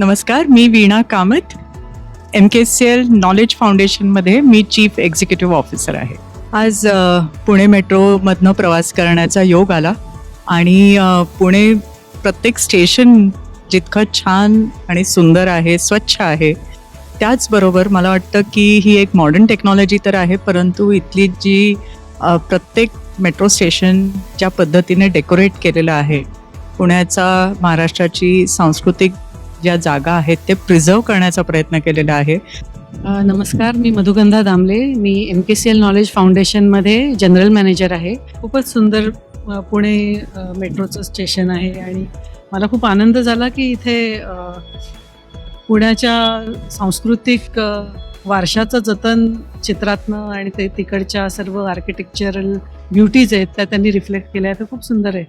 नमस्कार मी Veena Kamat. M K C L knowledge फाउंडेशनमध्ये मी chief executive officer आहे. आज पुणे मेट्रोमधनं प्रवास करण्याचा योग आला आणि पुणे प्रत्येक स्टेशन जितकं छान आणि सुंदर आहे स्वच्छ आहे त्याचबरोबर मला वाटतं की ही एक मॉडर्न टेक्नॉलॉजी तर आहे परंतु इथली जी प्रत्येक मेट्रो स्टेशन ज्या पद्धतीने डेकोरेट केलेलं आहे पुण्याचा महाराष्ट्राची सांस्कृतिक ज्या जागा आहेत ते प्रिझर्व करण्याचा प्रयत्न केलेला आहे. नमस्कार मी मधुगंधा दामले. मी M K C L knowledge फाउंडेशनमध्ये general manager आहे. खूपच सुंदर पुणे मेट्रोचं स्टेशन आहे आणि मला खूप आनंद झाला की इथे पुण्याच्या सांस्कृतिक वारशाचं जतन चित्रातनं आणि ते तिकडच्या सर्व आर्किटेक्चरल ब्युटीज आहेत त्या त्यांनी रिफ्लेक्ट केल्या. तर खूप सुंदर आहे.